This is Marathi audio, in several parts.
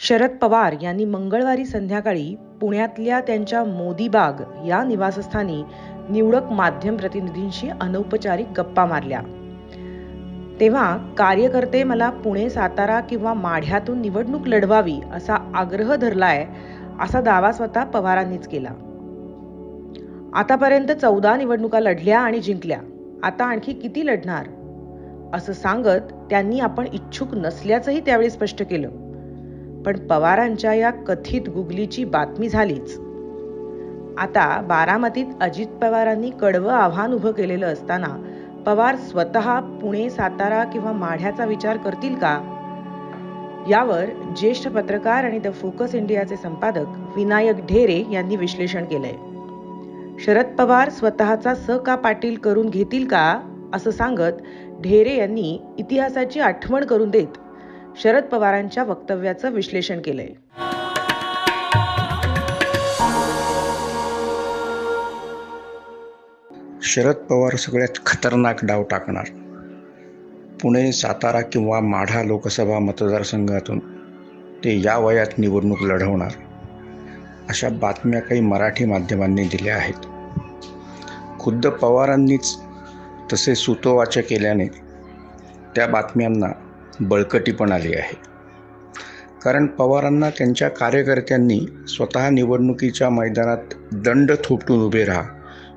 शरद पवार यांनी मंगळवारी संध्याकाळी पुण्यातल्या त्यांच्या मोदीबाग या निवासस्थानी निवडक माध्यम प्रतिनिधींशी अनौपचारिक गप्पा मारल्या. तेव्हा कार्यकर्ते मला पुणे सातारा किंवा माढ्यातून निवडणूक लढवावी असा आग्रह धरलाय असा दावा स्वतः पवारांनीच केला. आतापर्यंत चौदा निवडणुका लढल्या आणि जिंकल्या. आता आणखी किती लढणार? असं सांगत त्यांनी आपण इच्छुक नसल्याचंही त्यावेळी स्पष्ट केलं. पण पवारांच्या या कथित गुगलीची बातमी झालीच. आता बारामतीत अजित पवारांनी कडवं आव्हान उभं केलेलं असताना पवार स्वतः पुणे सातारा किंवा माढ्याचा विचार करतील का? यावर ज्येष्ठ पत्रकार आणि द फोकस इंडियाचे संपादक विनायक ढेरे यांनी विश्लेषण केलंय. शरद पवार स्वतःचा स का पाटील करून घेतील का? असं सांगत ढेरे यांनी इतिहासाची आठवण करून देत शरद पवारांच्या वक्तव्याचं विश्लेषण केलंय. शरद पवार सगळ्यात खतरनाक डाव टाकणार. पुणे सातारा किंवा माढा लोकसभा मतदारसंघातून ते या वयात निवडणूक लढवणार. अशा बातम्या काही मराठी माध्यमांनी दिल्या आहेत. खुद्द पवारांनीच तसे सुतोवाच केल्याने त्या बातम्यांना बळकटी पण आली आहे. कारण पवारांना त्यांच्या कार्यकर्त्यांनी स्वतः निवडणुकीच्या मैदानात दंड थोपटून उभे राहा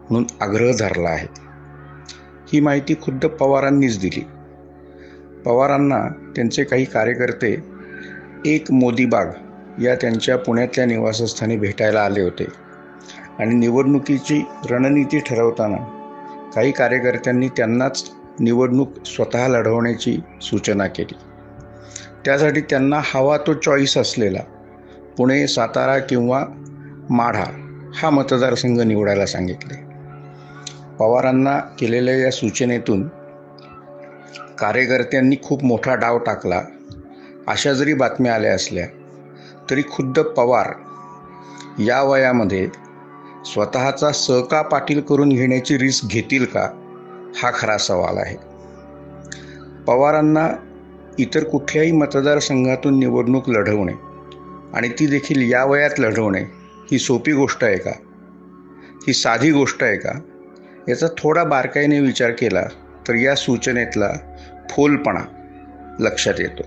म्हणून आग्रह धरला आहे. ही माहिती खुद्द पवारांनीच दिली. पवारांना त्यांचे काही कार्यकर्ते एक मोदीबाग या त्यांच्या पुण्यातल्या निवासस्थानी भेटायला आले होते. आणि निवडणुकीची रणनीती ठरवताना काही कार्यकर्त्यांनी त्यांनाच निवडणूक स्वतः लढवण्याची सूचना केली. त्यासाठी त्यांना हवा तो चॉईस असलेला पुणे सातारा किंवा माढा हा मतदारसंघ निवडायला सांगितले. पवारांना केलेल्या या सूचनेतून कार्यकर्त्यांनी खूप मोठा डाव टाकला. अशा जरी बातम्या आल्या असल्या तरी खुद्द पवार या वयामध्ये स्वतःचा सहका पाटील करून घेण्याची रिस्क घेतील का? हा खरा सवाल आहे. पवारांना इतर कुठल्याही मतदारसंघातून निवडणूक लढवणे आणि ती देखील या वयात लढवणे ही सोपी गोष्ट आहे का? ही साधी गोष्ट आहे का? याचा थोडा बारकाईने विचार केला तर या सूचनेतला फोलपणा लक्षात येतो.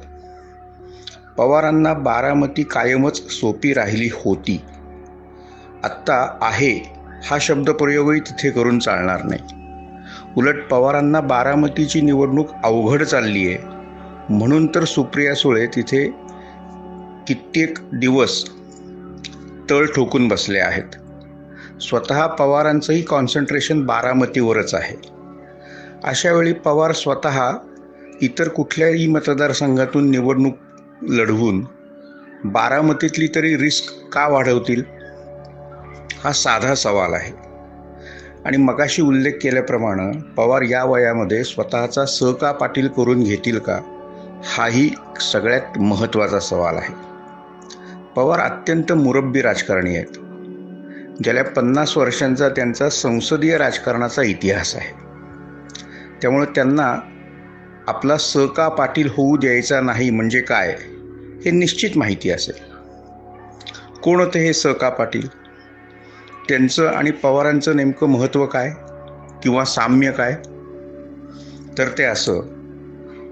पवारांना बारामती कायमच सोपी राहिली होती. आत्ता आहे हा शब्दप्रयोगही तिथे करून चालणार नाही. उलट पवारांना बारामतीची निवडणूक अवघड चालली आहे. म्हणून तर सुप्रिया सुळे तिथे कित्येक दिवस तळ ठोकून बसले आहेत. स्वतः पवारांचंही कॉन्सन्ट्रेशन बारामतीवरच आहे. अशावेळी पवार स्वतः इतर कुठल्याही मतदारसंघातून निवडणूक लढवून बारामतीतली तरी रिस्क का वाढवतील? हा साधा सवाल आहे. आणि मगाशी उल्लेख केल्याप्रमाणे पवार या वयामध्ये स्वतःचा सहका पाटील करून घेतील का? हाही सगळ्यात महत्त्वाचा सवाल आहे. पवार अत्यंत मुरब्बी राजकारणी आहेत. गेल्या पन्नास वर्षांचा त्यांचा संसदीय राजकारणाचा इतिहास आहे. त्यामुळे त्यांना आपला सहका पाटील होऊ द्यायचा नाही म्हणजे काय हे निश्चित माहिती असेल. कोण होते हे सहका पाटील? त्यांचं आणि पवारांचं नेमकं महत्त्व काय किंवा साम्य काय? तर ते असं.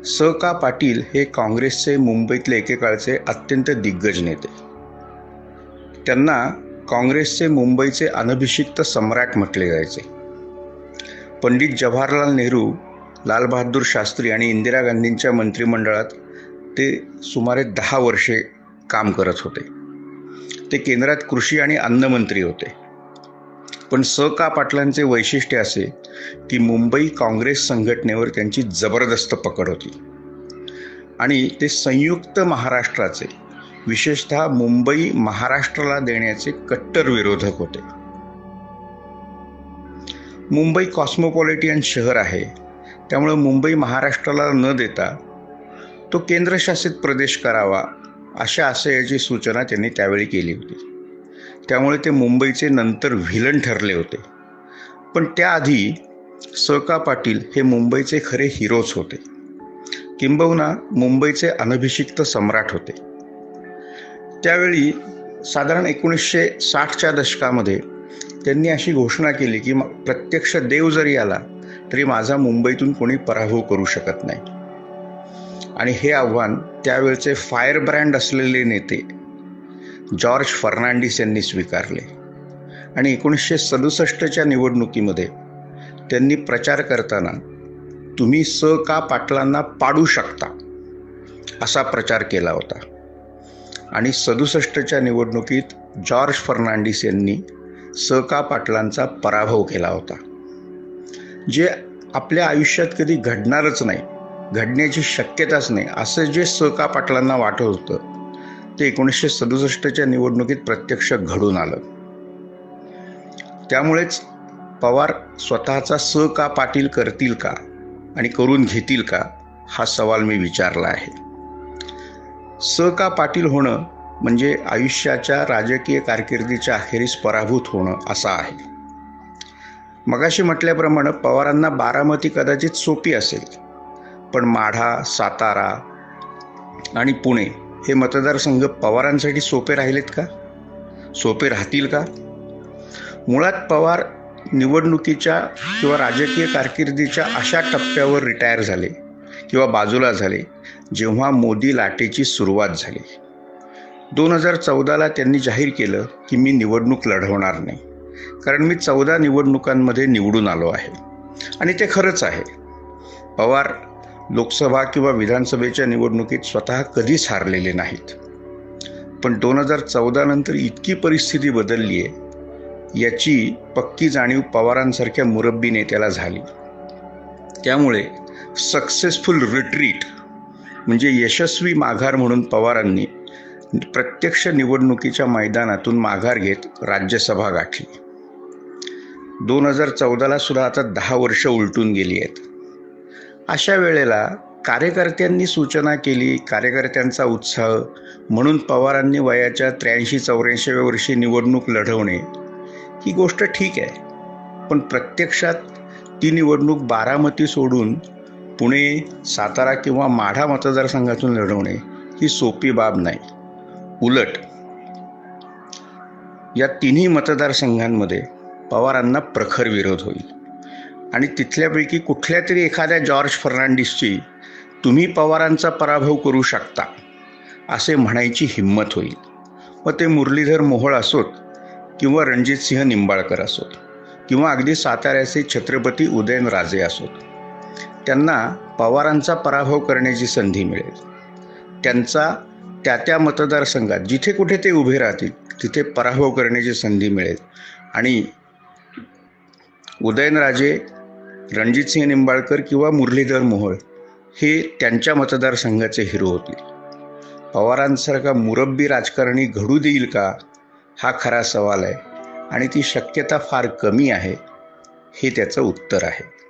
स का पाटील हे काँग्रेसचे मुंबईतले एकेकाळचे अत्यंत दिग्गज नेते. त्यांना काँग्रेसचे मुंबईचे अनभिषिक्त सम्राट म्हटले जायचे. पंडित जवाहरलाल नेहरू लालबहादूर शास्त्री आणि इंदिरा गांधींच्या मंत्रिमंडळात ते सुमारे दहा वर्षे काम करत होते. ते केंद्रात कृषी आणि अन्नमंत्री होते. पण स का पाटलांचे वैशिष्ट्य असे की मुंबई काँग्रेस संघटनेवर त्यांची जबरदस्त पकड होती. आणि ते संयुक्त महाराष्ट्राचे विशेषतः मुंबई महाराष्ट्राला देण्याचे कट्टर विरोधक होते. मुंबई कॉस्मोपॉलिटियन शहर आहे त्यामुळे मुंबई महाराष्ट्राला न देता तो केंद्रशासित प्रदेश करावा अशा आशयाची सूचना त्यांनी त्यावेळी केली होती. त्यामुळे ते मुंबईचे नंतर व्हिलन ठरले होते. पण त्याआधी स का पाटील हे मुंबईचे खरे हिरोच होते. किंबहुना मुंबईचे अनभिषिक्त सम्राट होते. त्यावेळी साधारण एकोणीसशे साठच्या दशकामध्ये त्यांनी अशी घोषणा केली की प्रत्यक्ष देव जरी आला तरी माझा मुंबईतून कोणी पराभव करू शकत नाही. आणि हे आव्हान त्यावेळचे फायर ब्रँड असलेले नेते जॉर्ज फर्नांडिस यांनी स्वीकारले. आणि एकोणीसशे सदुसष्टच्या निवडणुकीमध्ये त्यांनी प्रचार करताना तुम्ही स का पाटलांना पाडू शकता? असा प्रचार केला होता. आणि सदुसष्टच्या निवडणुकीत जॉर्ज फर्नांडिस यांनी स का पाटलांचा पराभव केला होता. जे आपल्या आयुष्यात कधी घडणारच नाही घडण्याची शक्यताच नाही असं जे स का पाटलांना वाटत होतं ते एकोणीसशे सदुसष्टच्या निवडणुकीत प्रत्यक्ष घडून आलं. त्यामुळेच पवार स्वतःचा स का पाटील करतील का आणि करून घेतील का हा सवाल मी विचारला आहे. स का पाटील होणं म्हणजे आयुष्याच्या राजकीय कारकिर्दीच्या अखेरीस पराभूत होणं असं आहे. मगाशी म्हटल्याप्रमाणे पवारांना बारामती कदाचित सोपी असेल पण माढा सातारा आणि पुणे हे मतदारसंघ पवारांसाठी सोपे राहिलेत का? सोपे राहतील का? मुळात पवार निवडणुकीच्या किंवा राजकीय कारकिर्दीच्या अशा टप्प्यावर रिटायर झाले किंवा बाजूला झाले जेव्हा मोदी लाटेची सुरुवात झाली. दोन हजार चौदाला त्यांनी जाहीर केलं की मी निवडणूक लढवणार नाही. कारण मी चौदा निवडणुकांमध्ये निवडून आलो आहे. आणि ते खरंच आहे. पवार लोकसभा किंवा विधानसभेच्या निवडणुकीत स्वतः कधीच हारलेले नाहीत. पण दोन हजार चौदा नंतर इतकी परिस्थिती बदलली आहे याची पक्की जाणीव पवारांसारख्या मुरब्बी नेत्याला झाली. त्यामुळे सक्सेसफुल रिट्रीट म्हणजे यशस्वी माघार म्हणून पवारांनी प्रत्यक्ष निवडणुकीच्या मैदानातून माघार घेत राज्यसभा गाठली. दोन हजार चौदाला सुद्धा आता दहा वर्ष उलटून गेली आहेत. अशा वेळेला कार्यकर्त्यांनी सूचना केली कार्यकर्त्यांचा उत्साह म्हणून पवारांनी वयाच्या त्र्याऐंशी चौऱ्याऐंशीव्या वर्षी निवडणूक लढवणे ही गोष्ट ठीक आहे. पण प्रत्यक्षात ती निवडणूक बारामती सोडून पुणे सातारा किंवा माढा मतदारसंघातून लढवणे ही सोपी बाब नाही. उलट या तिन्ही मतदारसंघांमध्ये पवारांना प्रखर विरोध होईल. आणि तिथल्यापैकी कुठल्या तरी एखाद्या जॉर्ज फर्नांडिसची तुम्ही पवारांचा पराभव करू शकता असे म्हणायची हिंमत होईल. व ते मुरलीधर मोहोळ असोत किंवा रणजितसिंह निंबाळकर असोत किंवा अगदी साताऱ्याचे छत्रपती उदयनराजे असोत. त्यांना पवारांचा पराभव करण्याची संधी मिळेल. त्यांचा त्या त्या मतदारसंघात जिथे कुठे ते उभे राहतील तिथे पराभव करण्याची संधी मिळेल. आणि उदयनराजे रणजितसिंह निंबाळकर किंवा मुरलीधर मोहोळ हे त्यांच्या मतदारसंघाचे हिरो होतील. पवारांसारखा मुरब्बी राजकारणी घडू देईल का? हा खरा सवाल आहे आणि ती शक्यता फार कमी आहे हे त्याचं उत्तर आहे.